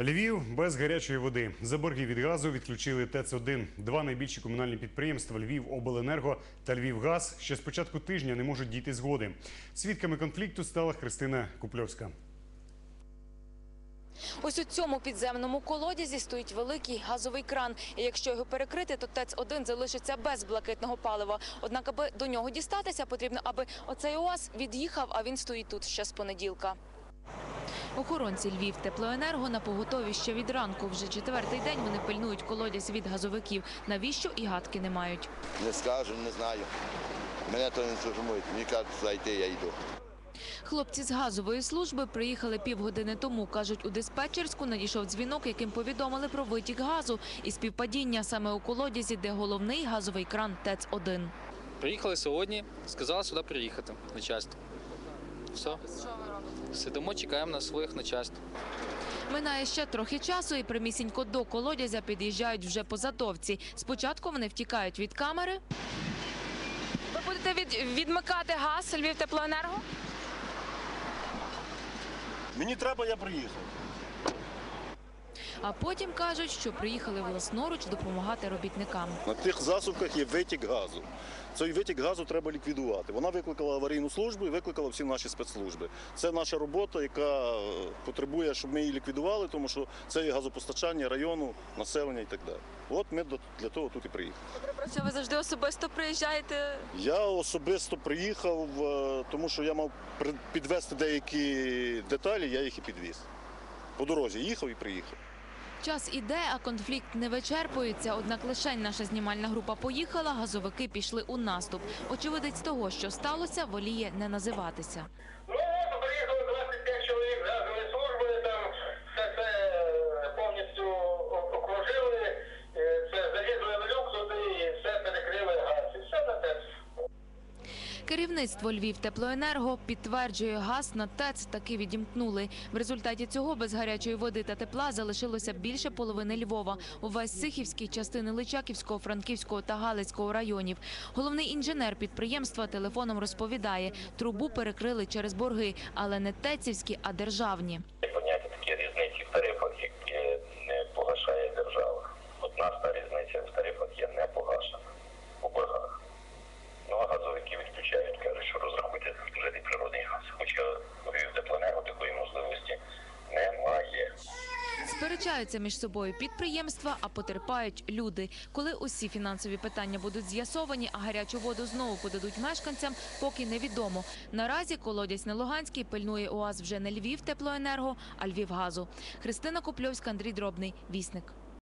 Львів без гарячої води. За борги від газу відключили ТЕЦ-1. Два найбільші комунальні підприємства Львів Обленерго та Львівгаз ще з початку тижня не можуть дійти згоди. Свідками конфлікту стала Христина Купльовська. Ось у цьому підземному колодязі стоїть великий газовий кран. І якщо його перекрити, то ТЕЦ-1 залишиться без блакитного палива. Однак, аби до нього дістатися, потрібно, аби оцей УАЗ від'їхав, а він стоїть тут ще з понеділка. Охоронці Львів Теплоенерго на поготові ще від ранку. Вже четвертий день вони пильнують колодязь від газовиків. Навіщо і гадки не мають. Не скажу, не знаю. Мене то не зрозуміють. Мені кажуть, зайти, я йду. Хлопці з газової служби приїхали півгодини тому. Кажуть, у диспетчерську надійшов дзвінок, яким повідомили про витік газу і співпадіння саме у колодязі, де головний газовий кран ТЕЦ-1. Приїхали сьогодні, сказали сюди приїхати начальство. Все. Сидимо, чекаємо на своїх начальств. Минає ще трохи часу, і примісінько до колодязя під'їжджають вже позатовці. Спочатку вони втікають від камери. Ви будете від, відмикати газ Львів Теплоенерго? Мені треба, я приїхав. А потім кажуть, що приїхали власноруч допомагати робітникам. На тих засувках є витік газу. Цей витік газу треба ліквідувати. Вона викликала аварійну службу і викликала всі наші спецслужби. Це наша робота, яка е, потребує, щоб ми її ліквідували, тому що це є газопостачання району, населення і так далі. От ми для того тут і приїхали. Що ви завжди особисто приїжджаєте? Я особисто приїхав, е, тому що я мав підвести деякі деталі, я їх і підвіз. По дорозі їхав і приїхав. Час іде, а конфлікт не вичерпується. Однак лишень наша знімальна група поїхала, газовики пішли у наступ. Очевидець того, що сталося, воліє не називатися. Ну от приїхали 25 чоловік з газової служби, там все це е, повністю о- окружили, е, це залізли в люк туди і все перекрили газ. І все на те. Керівництво Львів Теплоенерго підтверджує, газ на ТЕЦ таки відімкнули. В результаті цього без гарячої води та тепла залишилося більше половини Львова. Увесь Сихівський, частини Личаківського, Франківського та Галицького районів. Головний інженер підприємства телефоном розповідає, трубу перекрили через борги, але не ТЕЦівські, а державні. Поняття такі різниці в тарифах, які не погашає держава. От нас та різниця в тарифах є не погашена у боргах. Ну а газовики відключають, кажуть, що розрахуйте жити природний газ. Хоча у Львів теплоенерго такої можливості немає. Сперечаються між собою підприємства, а потерпають люди. Коли усі фінансові питання будуть з'ясовані, а гарячу воду знову подадуть мешканцям, поки невідомо. Наразі колодязь на Луганській пильнує УАЗ вже не Львів теплоенерго, а Львівгазу. Христина Копльовська, Андрій Дробний, Вісник.